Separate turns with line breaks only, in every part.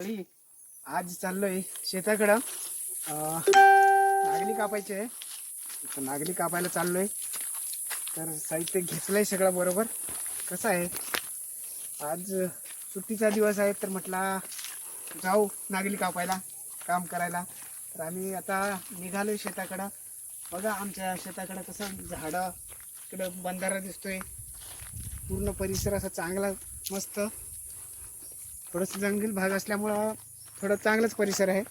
मंडळी, आज चाललोय शेताकडं. नागली कापायची आहे. तर नागली कापायला चाललोय. तर साहित्य घेतलंय सगळं बरोबर. कसं आहे? आज सुट्टीचा दिवस आहे तर म्हटला जाऊ नागली कापायला काम करायला. तर आम्ही आता निघालोय शेताकडं. बघा आमच्या शेताकडं कसं झाडं इकडं बंधारा दिसतोय. पूर्ण परिसर असा चांगला मस्त. थोडंसं जंगल भाग असल्यामुळं थोडं चांगलाच परिसर आहे.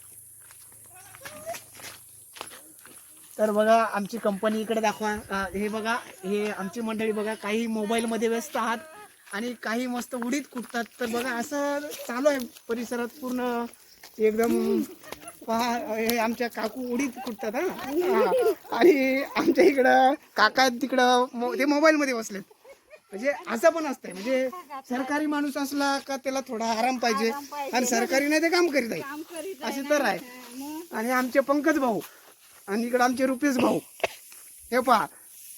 तर बघा आमची कंपनी इकडे दाखवा. अं, हे बघा हे आमची मंडळी बघा काही मोबाईलमध्ये व्यस्त आहात आणि काही मस्त उडीत कुटतात. तर बघा असं चालू आहे परिसरात पूर्ण. एकदम पहा हे आमच्या काकू उडीत कुटतात हा. हा. आणि आमच्या इकडं काका आहेत तिकडं मो- ते मोबाईलमध्ये बसलेत. म्हणजे असं पण असतंय. म्हणजे सरकारी माणूस असला का त्याला थोडा आराम पाहिजे. आणि सरकारी नाही ते काम करीत आहे. असे तर आहे. आणि आमचे पंकज भाऊ आणि इकडे आमचे रुपेश भाऊ. हे पहा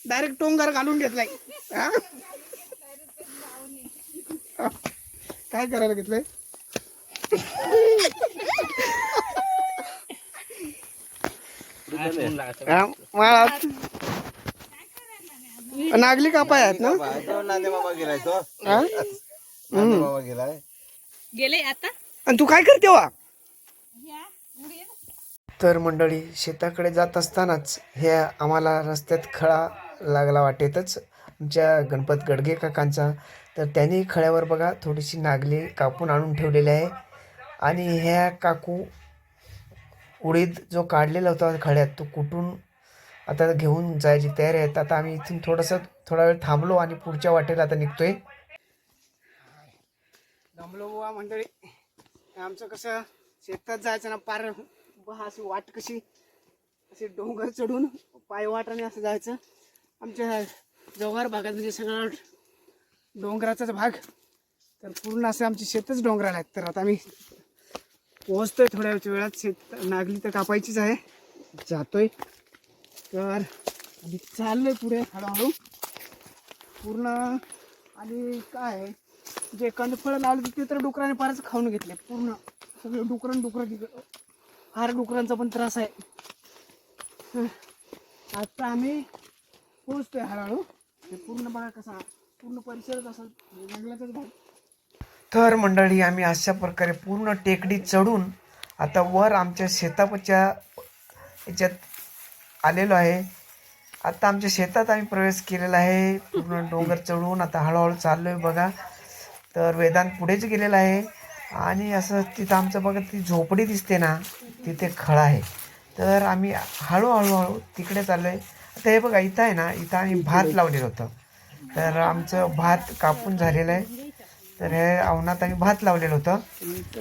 डायरेक्ट टोंगार घालून घेतलाय? काय करायला घेतलंय? मळात. नागली कापाय आहेत ना?
नांदे बाबा गेलाय तो
हा?
नांदे बाबा गेलाय
गेले आता?
आणि तू काय करते वा? तर मंडळी शेताकडे जात असतानाच हे आम्हाला रस्त्यात खळा लागला वाटेतच. आमच्या गणपत गडगे काकांचा. तर त्यांनी खळ्यावर बघा थोडीशी नागली कापून आणून ठेवलेली आहे. आणि ह्या काकू उडीद जो काढलेला होता खळ्यात तो कुठून आता घेऊन जायची तयारी आहेत आता आम्ही इथून थोडंसं थोडा वेळ थांबलो आणि पुढच्या वाटेला आता निघतोय. दमलो बुवा मंडळी. आमचं कसं शेतात जायचं ना पार बहा अशी वाट कशी असे डोंगर चढून पायवाटाने असं जायचं. आमच्या जव्हार भागात म्हणजे सगळा डोंगराचाच भाग. तर पूर्ण असे आमचे शेतच डोंगराला आहेत तर आता आम्ही पोहोचतोय थोड्या वेळात. शेत नागली तर कापायचीच आहे. जातोय. तर आम्ही चाललोय पुढे हळूहळू. पूर्ण आणि काय जे कंदफळं लावले होते ते तर डुकराने फारच खाऊन घेतले. पूर्ण सगळे डुकरं डुकरं तिकडं फार डुकरांचा पण त्रास आहे. हं. आता आम्ही पोहोचतोय हळूहळू. हे पूर्ण बघा कसा पूर्ण परिसरच असा जंगलाचाच भाग. तर मंडळी आम्ही अशा प्रकारे पूर्ण टेकडी चढून आता वर आमच्या शेतापच्या याच्यात आलेलो आहे. आत्ता आमच्या शेतात आम्ही प्रवेश केलेला आहे. पूर्ण डोंगर चढून आता हळूहळू चाललो आहे बघा. तर वेदांत पुढेच गेलेला आहे. आणि असं तिथं आमचं बघा ती झोपडी दिसते ना तिथे खळा आहे. तर आम्ही हळूहळू हळू तिकडे चाललो आहे आता हे बघा इथं आहे ना इथं आम्ही भात लावलेलं होतं. तर आमचं भात कापून झालेलं आहे. तर हे अवनात आम्ही भात लावलेलं होतं.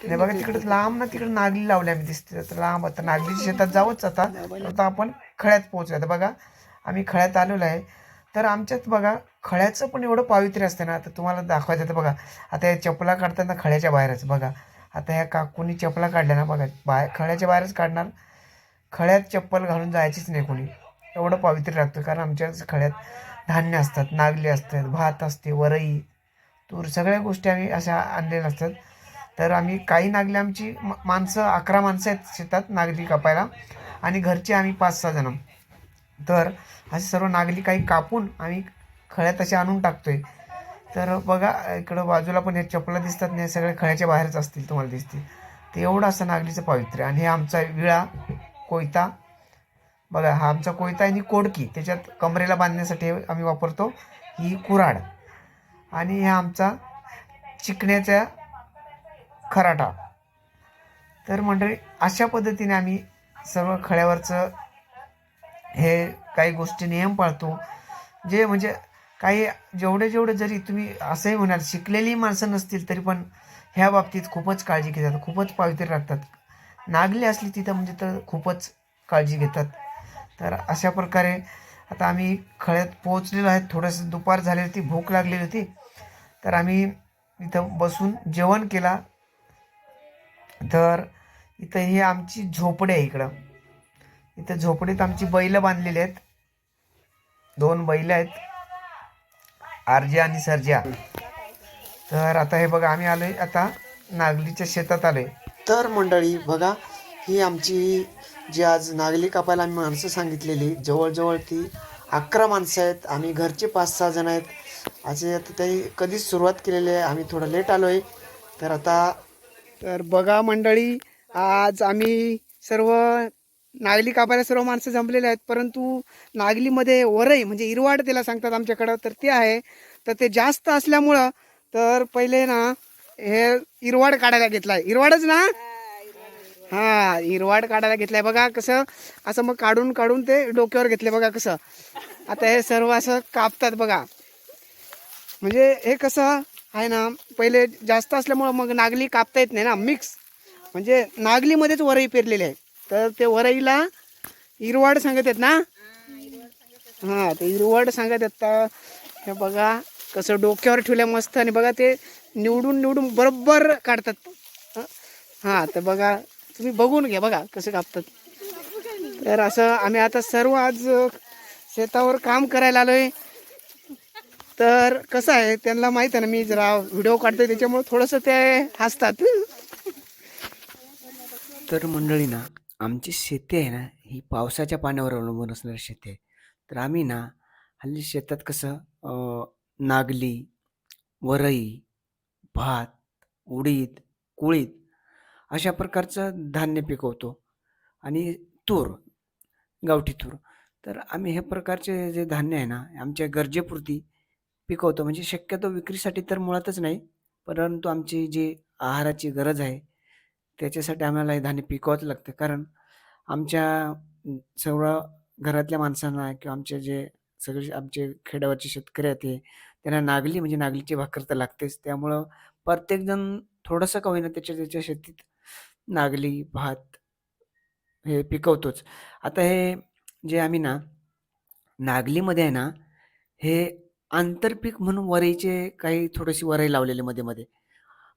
आणि बघा तिकडे लांब ना तिकडे नागली लावली आम्ही दिसते. तर लांब आता नागलीच्या शेतात जावंच आता. आता आपण खळ्यात पोहोचूया आता बघा आम्ही खळ्यात आलेलो आहे. तर आमच्यात बघा खळ्याचं पण एवढं पावित्र्य असतं ना. आता तुम्हाला दाखवायचं तर बघा आता या चपला काढताना खळ्याच्या बाहेरच बघा. आता ह्या काकूनी चपला काढल्या ना बघा. बाहेर खळ्याच्या बाहेरच काढणार. खळ्यात चप्पल घालून जायचीच नाही कोणी. एवढं पावित्र्य लागतं. कारण आमच्या खळ्यात धान्य असतात नागली असतात भात असते वरई. तूर सगळ्या गोष्टी आम्ही अशा आणलेल्या असतात. तर आम्ही काही नागली आमची म- माणसं अकरा माणसं आहेत शेतात नागली कापायला. आणि घरचे आम्ही पाच सहा जण. तर असे सर्व नागली काही कापून आम्ही खळ्यात असे आणून टाकतो आहे तर बघा इकडं बाजूला पण ह्या चपला दिसतात नाही सगळ्या खळ्याच्या बाहेरच असतील तुम्हाला दिसतील. ते एवढं असं नागलीचं पावित्र्य. आणि हे आमचा विळा कोयता. बघा हा आमचा कोयता आणि कोडकी. त्याच्यात कमरेला बांधण्यासाठी आम्ही वापरतो. ही कुऱ्हाड. आणि हा आमचा चिकण्याचा खराटा. तर मंडळी अशा पद्धतीने आम्ही सर्व खळ्यावरचं हे काही गोष्टी नियम पाळतो. जे म्हणजे काही जेवढे जेवढे जरी तुम्ही असंही म्हणाल शिकलेली माणसं नसतील तरी पण ह्या बाबतीत खूपच काळजी घेतात खूपच पावित्र्य राखतात. नागली असली तिथं म्हणजे तर खूपच काळजी घेतात. तर अशा प्रकारे आता आम्ही खळ्यात पोहोचलेलो आहे. थोडंसं दुपार झालेली होती भूक लागलेली होती. तर आम्ही इथं बसून जेवण केला. तर इथं हे आमची झोपडी आहे इकडं. इथं झोपडीत आमची बैलं बांधलेली आहेत. दोन बैल आहेत. आरजे आणि सर्ज्या तर आता हे बघा आम्ही आलोय आता नागलीच्या शेतात आलोय.
तर मंडळी बघा ही आमची जी आज नागली कापायला आम्ही माणसं सांगितलेली जवळजवळ ती अकरा माणसं आहेत. आम्ही घरचे पाच सहा जण आहेत. असे आता त्यांनी कधीच सुरुवात केलेली आहे. आम्ही थोडं लेट आलो आहे तर आता
तर बघा मंडळी आज आम्ही सर्व नागली कापायला सर्व माणसं जमलेले आहेत. परंतु नागलीमध्ये वरई म्हणजे इरवाड त्याला सांगतात आमच्याकडं तर ते आहे. तर ते जास्त असल्यामुळं तर पहिले ना हे इरवाड काढायला घेतलाय. इरवाडच ना? हा हिरवाड काढायला घेतलाय. बघा कसं असं मग काढून काढून ते डोक्यावर घेतले बघा कसं. आता हे सर्व असं कापतात बघा. म्हणजे हे कसं आहे ना पहिले जास्त असल्यामुळं मग नागली कापता येत नाही ना मिक्स म्हणजे नागलीमध्येच वरई पेरलेले आहे तर ते वरईला हिरवाड सांगत आहेत ना? हां ते हिरवाड सांगत आहेत. तर हे बघा कसं डोक्यावर ठेवलं मस्त. आणि बघा ते निवडून निवडून बरोबर काढतात. हं? हां तर बघा तुम्ही बघून घ्या बघा कसं कापतात. तर असं आम्ही आता सर्व आज शेतावर काम करायला आलोय. तर कसं आहे त्यांना माहीत आहे ना मी जरा व्हिडिओ काढतोय त्याच्यामुळे थोडंसं ते हसतात.
तर मंडळी ना आमची शेती आहे ना ही पावसाच्या पाण्यावर अवलंबून असणारी शेती आहे. तर आम्ही ना हल्ली शेतात कसं नागली वरई भात उडीद कुळीद अशा प्रकारचं धान्य पिकवतो. आणि तूर गावठी तूर. तर आम्ही हे प्रकारचे जे धान्य आहे ना आमच्या गरजेपुरती पिकवतो. म्हणजे शक्यतो विक्रीसाठी तर मुळातच नाही परंतु आमची जी आहाराची गरज आहे त्याच्यासाठी आम्हाला हे धान्य पिकवावंच लागतं. कारण आमच्या सर्व घरातल्या माणसांना किंवा आमचे जे सगळे आमचे खेड्यावरचे शेतकरी आहेत ते त्यांना नागली म्हणजे नागलीची भाकर तर लागतेच. त्यामुळं प्रत्येकजण थोडंसं का होईना त्याच्या त्याच्या शेतीत नागली भात हे पिकवतोच. आता हे जे आम्ही ना नागलीमध्ये आहे ना हे आंतरपीक म्हणून वरईचे काही थोडीशी वरई लावलेली मध्ये मध्ये.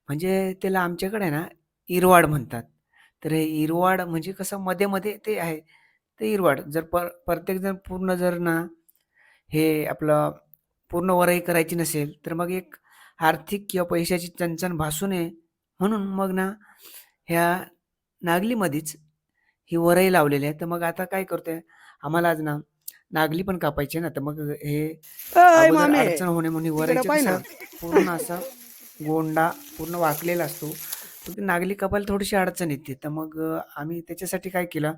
म्हणजे त्याला आमच्याकडे आहे ना इरवाड म्हणतात. तर हे इरवाड म्हणजे कसं मध्ये मध्ये ते आहे ते इरवाड. जर पर प्रत्येकजण पूर्ण जर ना हे आपलं पूर्ण वरई करायची नसेल तर मग एक आर्थिक किंवा पैशाची चणचण भासू नये. म्हणून मग ना ह्या नागलीमध्येच ही वरई लावलेली आहे. तर मग आता काय करतोय? आम्हाला आज ना नागली पण कापायची आहे ना. तर मग हे
अय
अगोदर
मामे
अडचण होणे म्हणून
ना.
कसं पूर्ण असा गोंडा पूर्ण वाकलेला असतो. तर ते नागली कापायला थोडीशी अडचण येते. तर मग अं, आम्ही त्याच्यासाठी काय केलं?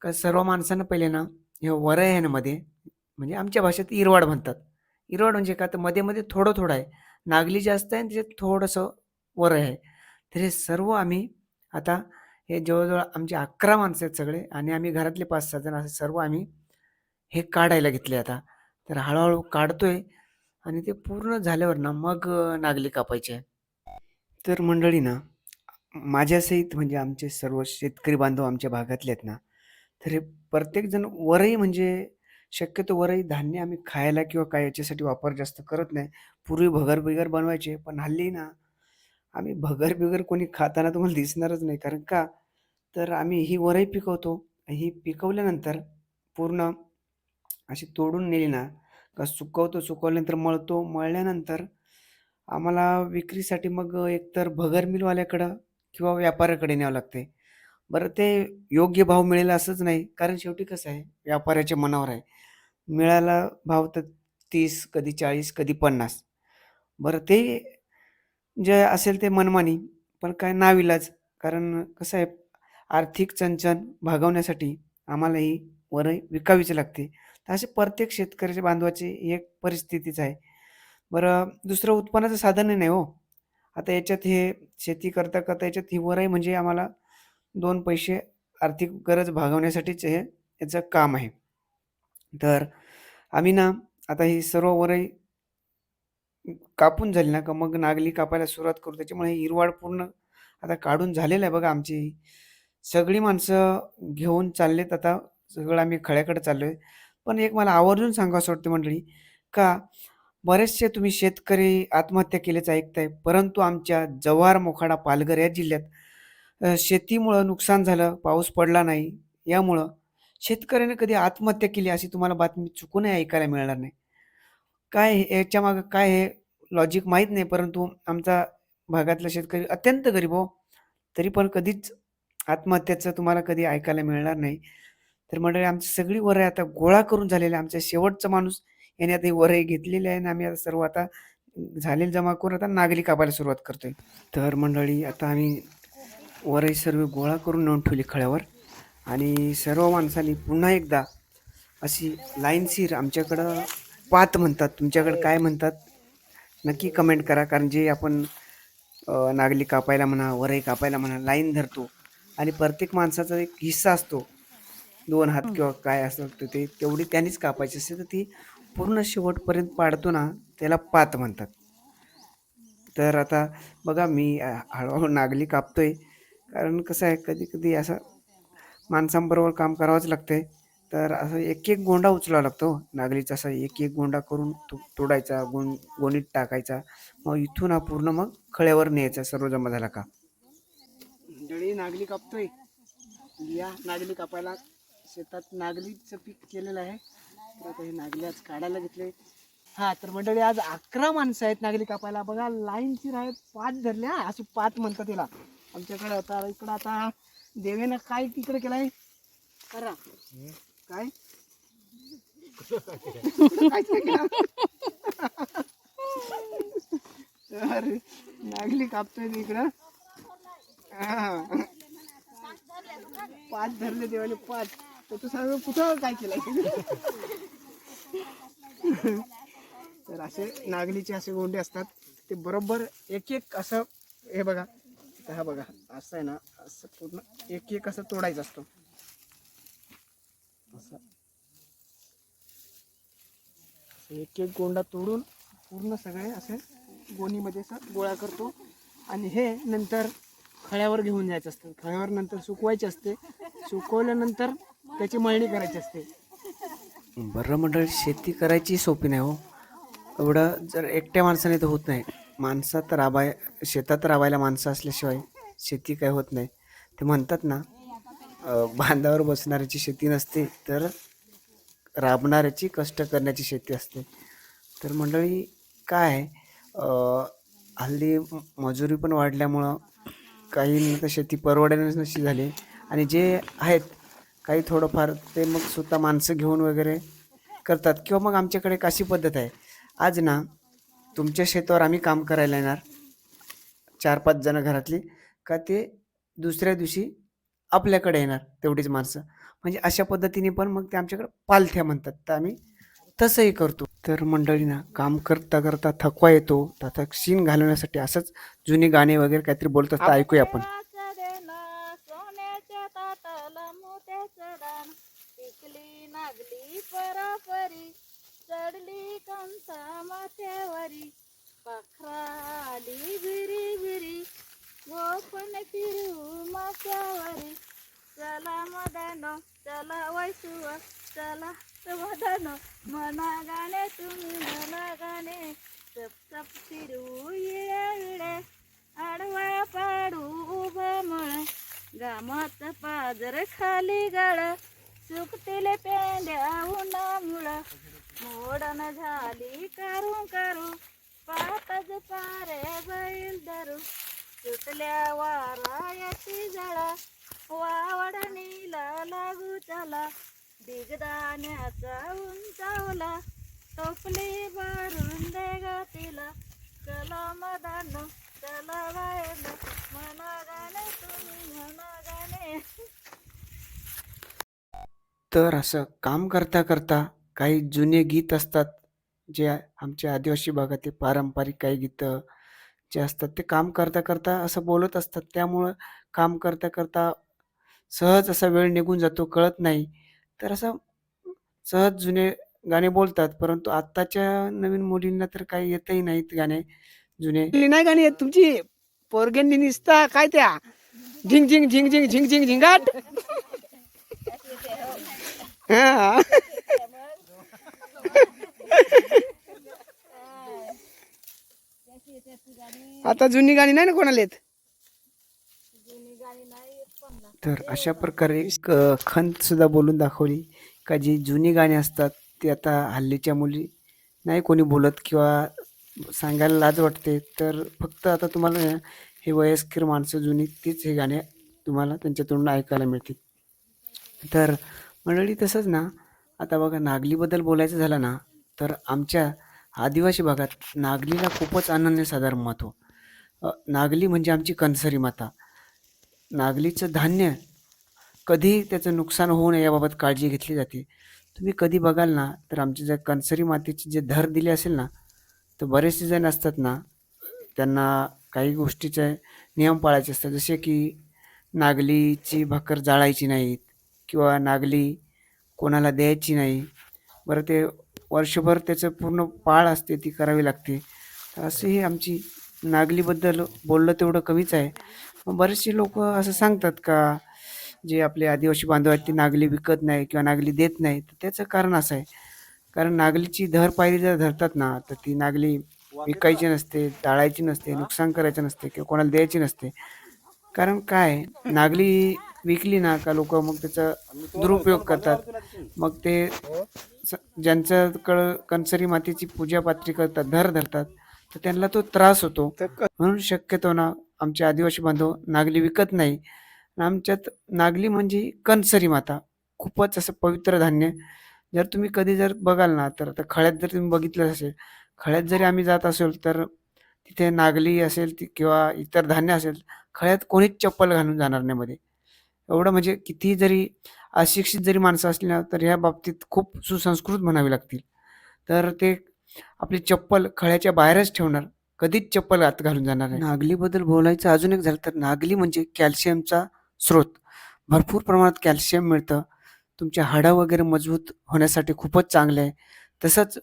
का सर्व माणसांना पहिले ना हे वरय आहे ना मध्ये म्हणजे आमच्या भाषेत इरवाड म्हणतात. इरवाड म्हणजे का तर मध्ये मध्ये थोडं थोडं आहे. नागली जास्त आहे आणि त्याच्यात थोडंसं वरय आहे. तर हे सर्व आम्ही आता हे जवळजवळ आमचे अकरा माणसं आहेत सगळे आणि आम्ही घरातले पाच सहा जण असे सर्व आम्ही हे काढायला घेतले आता. तर हळूहळू काढतोय आणि ते पूर्ण झाल्यावर ना मग नागले नागली कापायची. आहे तर मंडळी ना माझ्यासहित म्हणजे आमचे सर्व शेतकरी बांधव आमच्या भागातले आहेत ना तर हे प्रत्येकजण वरही म्हणजे शक्यतो वरही धान्य आम्ही खायला किंवा काय याच्यासाठी वापर जास्त करत नाही. पूर्वी भगर बिगर बनवायचे पण हल्ली ना आम्ही भगर बिगर कोणी खाताना तुम्हाला दिसणारच नाही. कारण का? तर आम्ही ही वरही पिकवतो. ही पिकवल्यानंतर पूर्ण अशी तोडून नेली ना का सुकवतो सुकवल्यानंतर मळतो. मळल्यानंतर आम्हाला विक्रीसाठी मग एकतर भगर मिलवाल्याकडं किंवा व्यापाऱ्याकडे न्यावं लागते. बरं ते योग्य भाव मिळेल असंच नाही. कारण शेवटी कसं आहे व्यापाऱ्याच्या मनावर आहे. मिळाला भाव तर तीस कधी चाळीस कधी पन्नास. बरं ते जे असेल ते मनमानी पण काय नाविलाज. कारण कसं आहे आर्थिक चणचण भागवण्यासाठी आम्हाला ही वरही विकावीच लागते. तर असे प्रत्येक शेतकऱ्याच्या बांधवाची एक परिस्थितीच आहे. बरं दुसरं उत्पन्नाचं साधनही नाही हो. आता याच्यात हे शेती करता करता याच्यात ही वरही म्हणजे आम्हाला दोन पैसे आर्थिक गरज भागवण्यासाठीच हे याचं काम आहे. तर आम्ही ना आता ही सर्व वरही कापून झाली ना का? मग नागली कापायला सुरुवात करू. त्याच्यामुळे ही हिरवाळ पूर्ण आता काढून झालेलं आहे बघा आमची. सगळी माणसं घेऊन चाललेत आता. सगळं आम्ही खळ्याकडे चाललो आहे पण एक मला आवर्जून सांगावं वाटते मंडळी का बरेचसे तुम्ही शेतकरी आत्महत्या केल्याचं ऐकताय परंतु आमच्या जव्हार मोखाडा पालघर या जिल्ह्यात शेतीमुळं नुकसान झालं पाऊस पडला नाही. यामुळं शेतकऱ्याने कधी आत्महत्या केली अशी तुम्हाला बातमी चुकूनही ऐकायला मिळणार नाही. काय हे- याच्या मागं काय हे लॉजिक माहीत नाही परंतु आमचा भागातला शेतकरी अत्यंत गरीब हो. तरी पण कधीच आत्महत्याचं तुम्हाला कधी ऐकायला मिळणार नाही. तर मंडळी आमची सगळी वरं आता गोळा करून झालेली आमचा शेवटचा माणूस याने आता ही घेतलेली आहे आणि आम्ही आता सर्व आता झालेली जमा करून आता नागरी कापायला सुरुवात करतोय. तर मंडळी आता आम्ही वरही सर्व गोळा करून नेऊन ठेवली खळ्यावर आणि सर्व माणसांनी पुन्हा एकदा अशी लाईनशीर आमच्याकडं पात म्हणतात तुमच्याकडे काय म्हणतात? नक्की कमेंट करा कारण जे आपण नागली कापायला म्हणा वरई कापायला म्हणा लाईन धरतो आणि प्रत्येक माणसाचा एक हिस्सा असतो दोन हात किंवा काय असं असतं ते तेवढी त्यांनीच कापायची असते तर ती पूर्ण शेवटपर्यंत पाडतो ना त्याला पात म्हणतात. तर आता बघा मी हळूहळू नागली कापतोय कारण कसं आहे कधी कधी असं माणसांबरोबर काम करावंच लागतंय. तर असं एक एक गोंडा उचलावा लागतो. नागलीचा असा एक एक गोंडा करून तो तोडायचा गों गोणीत टाकायचा. मग इथून हा पूर्ण मग खळ्यावर न्यायचा सर्व जमा झाला का?
मंडळी नागली कापतोय. या नागली कापायला. शेतात नागलीचं पीक केलेलं आहे. तर आता हे नागली आज काढायला घेतले हा तर मंडळी आज अकरा माणसं आहेत नागली कापायला. बघा लाईनची आहे पाच धरल्या. असं पाच म्हणतात तिला आमच्याकडे आता इकडं आता देवेनं काय तिकडे केलाय? करा. काय? अरे नागली कापतोय इकडं. पाच धरले देवाने पाच. तर तू सांग कुठं काय केलं तर असे नागलीचे असे गोंडे असतात. ते बरोबर एक एक असं हे बघा हा बघा असं आहे ना असं पूर्ण एक एक असं तोडायचं असतो असं असं एक एक गोंडा तोडून पूर्ण सगळे असे गोणीमध्ये असं गोळा करतो. आणि हे नंतर खळ्यावर घेऊन जायचं असतं. खळ्यावर नंतर सुकवायचे असते. सुकवल्यानंतर त्याची मळणी करायची असते.
बरं मंडळ शेती करायची सोपी नाही हो. एवढं जर एकट्या माणसाने तर होत नाही. माणसात राबाय शेतात राबायला माणसं असल्याशिवाय शेती काय होत नाही. ते म्हणतात ना बांधावर बसणाऱ्याची शेती नसते तर राबणाऱ्याची कष्ट करण्याची शेती असते. तर मंडळी काय? हल्ली मजुरी पण वाढल्यामुळं काही तर शेती परवडण्याची नशी झाली. आणि जे आहेत काही थोडंफार ते मग स्वतः माणसं घेऊन वगैरे करतात किंवा मग आमच्याकडे कशी पद्धत आहे. आज ना तुमच्या शेतावर आम्ही काम करायला येणार. चार पाच जणं घरातली का ते दुसऱ्या दिवशी आपल्याकडे येणार तेवढीच माणसं. म्हणजे अशा पद्धतीने पण मग ते आमच्याकडे पालथ्या म्हणतात. तर आम्ही तसंही करतो. तर मंडळी ना काम करता करता थकवा येतो. तर शीन घालवण्यासाठी असंच जुनी गाणे वगैरे काहीतरी बोलत असतं ऐकूया आपण.
चढली कंसा माथ्यावरी. पाखरा आली भिरी भिरी गोपण फिरू माथ्यावरी. चला मदनो चला वैसुवा चला मदनो मना गाणे तुम्ही मना गाणे चप चप फिरू येड्या आडवा पाडू उभा मळ गामात पाजर खाली गाळ सुकतील पेंड्या उन्हामुळ मोडन झाली करू कारू पातच पारे बैल धरू सुटल्या वारा याची जळा वावडणीला लागू चला दिगदाण्याचा उंचावला. टोपली भरून दे गतीला कलम मदानो चला बायनो म्हणा गाणे तुम्ही म्हणा गाणे
तर असं काम करता करता काही जुने गीत असतात जे आमच्या आदिवासी भागातील पारंपरिक काही गीतं जे असतात ते काम करता करता असं बोलत असतात. त्यामुळं काम करता करता सहज असा वेळ निघून जातो कळत नाही. तर असं सहज जुने गाणे बोलतात परंतु आत्ताच्या नवीन मुलींना तर काही येतही नाहीत गाणे जुने.
नाही गाणी आहेत तुमची पोरग्यांनी निसता काय त्या? झिंग झिंग झिंग झिंग झिंग झिंग झिंगाट? हा. आता जुनी गाणी नाही ना कोणाला येत?
तर अशा प्रकारे क खंतसुद्धा खंत सुद्धा बोलून दाखवली का जी जुनी गाणी असतात ती आता हल्लीच्या मुली नाही कोणी बोलत किंवा सांगायला लाज वाटते. तर फक्त आता तुम्हाला हे वयस्कर माणसं जुनी तीच हे गाणे तुम्हाला त्यांच्या तोंडून ऐकायला मिळतील. तर मंडळी तसंच ना आता बघा नागलीबद्दल बोलायचं झालं ना तर आमच्या आदिवासी भागात नागलीला खूपच अनन्यसाधारण महत्त्व नागली म्हणजे आमची कणसरी माता. नागलीचं धान्य कधी त्याचं नुकसान होऊ नये याबाबत काळजी घेतली जाते. तुम्ही कधी बघाल ना तर आमच्या ज्या कणसरी मातीची जे धर दिले असेल ना तर बरेचसे जण असतात ना त्यांना काही गोष्टीचे नियम पाळायचे असतात. जसे की नागलीची भाकर जाळायची नाहीत किंवा नागली कोणाला द्यायची नाही. बरं ते वर्षभर त्याचं पूर्ण पाळ असते ती करावी लागते. तर असे आमची नागलीबद्दल बोललं तेवढं कमीच आहे. बरेचसे लोक असं सांगतात का जे आपले आदिवासी बांधव आहेत ते नागली विकत नाही किंवा नागली देत नाही. तर त्याचं कारण असं आहे. कारण नागलीची धर पायरी जर धरतात ना तर ती नागली विकायची नसते टाळायची नसते नुकसान करायचं नसते किंवा कोणाला द्यायची नसते. कारण काय नागली विकली ना का लोक मग त्याचा दुरुपयोग करतात. मग ते ज्यांच्याकडं कणसरी मातेची पूजा पात्री करतात धर धरतात तर त्यांना तो त्रास होतो. म्हणून शक्यतो ना आमचे आदिवासी बांधव नागली विकत नाही. आमच्यात नागली म्हणजे कणसरी माता. खूपच असं पवित्र धान्य. जर तुम्ही कधी जर बघाल ना तर आता खळ्यात जर तुम्ही बघितलं असेल खळ्यात जरी आम्ही जात असेल तर तिथे नागली असेल ती किंवा इतर धान्य असेल खळ्यात कोणीच चप्पल घालून जाणार नाही मध्ये. एवढं म्हणजे कितीही जरी अशिक्षित जरी माणसं असली ना तर ह्या बाबतीत खूप सुसंस्कृत म्हणावी लागतील. तर ते आपली चप्पल खळ्याच्या बाहेरच ठेवणार. कधीच चप्पल आत घालून जाणार नाही. नागलीबद्दल बोलायचं अजून एक झालं तर नागली म्हणजे कॅल्शियमचा स्रोत. भरपूर प्रमाणात कॅल्शियम मिळतं. तुमच्या हाडं वगैरे मजबूत होण्यासाठी खूपच चांगले आहे. तसंच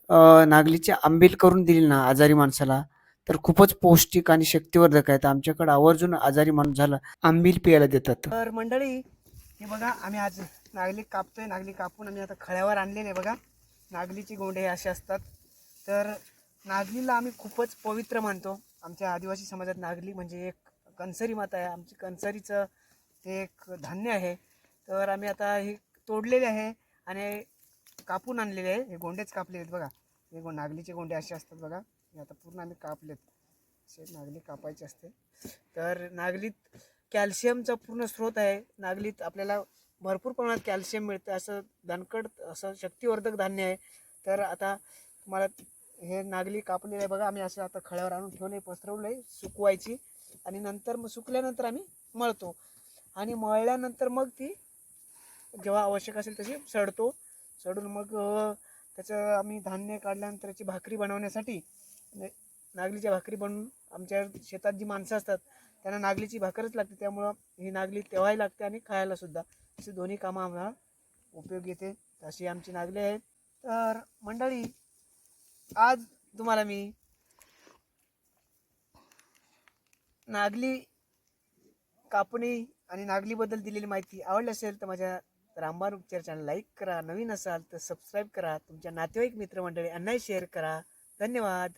नागलीचे आंबील करून दिली ना आजारी माणसाला तर खूपच पौष्टिक आणि शक्तिवर्धक आहे तर आमच्याकडे आवर्जून आजारी माणूस झाला आंबील पियाला देतात.
तर मंडळी हे बघा आम्ही आज नागली कापतोय नागली कापून आम्ही आता खळ्यावर आणलेले आहे बघा. नागलीची गोंडे असे असतात. तर नागलीला आम्ही खूपच पवित्र मानतो. आमच्या आदिवासी समाजात नागली म्हणजे एक कणसरी माता आहे. आमची कणसरीचं ते एक धान्य आहे. तर आम्ही आता हे तोडलेले आहे आणि कापून आणलेले आहे. हे गोंडेच कापले आहेत बघा. हे गो नागलीचे गोंडे असे असतात बघा. हे आता पूर्ण आम्ही कापलेत. असे नागली कापायचे असते. तर नागलीत कॅल्शियमचा पूर्ण स्रोत आहे. नागलीत आपल्याला भरपूर प्रमाणात कॅल्शियम मिळतं. असं दणकट असं शक्तिवर्धक धान्य आहे. तर आता तुम्हाला हे नागली कापलेलं आहे बघा. आम्ही असं आता खळ्यावर आणून ठेवले पसरवलं आहे सुकवायची. आणि नंतर मग सुकल्यानंतर आम्ही मळतो. आणि मळल्यानंतर मग ती जेव्हा आवश्यक असेल तशी सडतो. सडून मग त्याचं आम्ही धान्य काढल्यानंतर त्याची भाकरी बनवण्यासाठी म्हणजे नागलीच्या भाकरी बनवून आमच्या शेतात जी माणसं असतात त्यांना नागलीची भाकरच लागते. त्यामुळं ही नागली तेव्हाही लागते आणि खायलासुद्धा असे अशी दोन्ही कामं आम्हाला उपयोग येते. अशी आमची नागली आहे. तर मंडळी आज तुम्हाला मी नागली कापणी आणि नागलीबद्दल दिलेली माहिती आवडली असेल तर माझ्या रामबाण उपचार चॅनल लाईक करा. नवीन असाल तर सबस्क्राईब करा. तुमच्या नातेवाईक मित्रमंडळी यांनाही शेअर करा. धन्यवाद.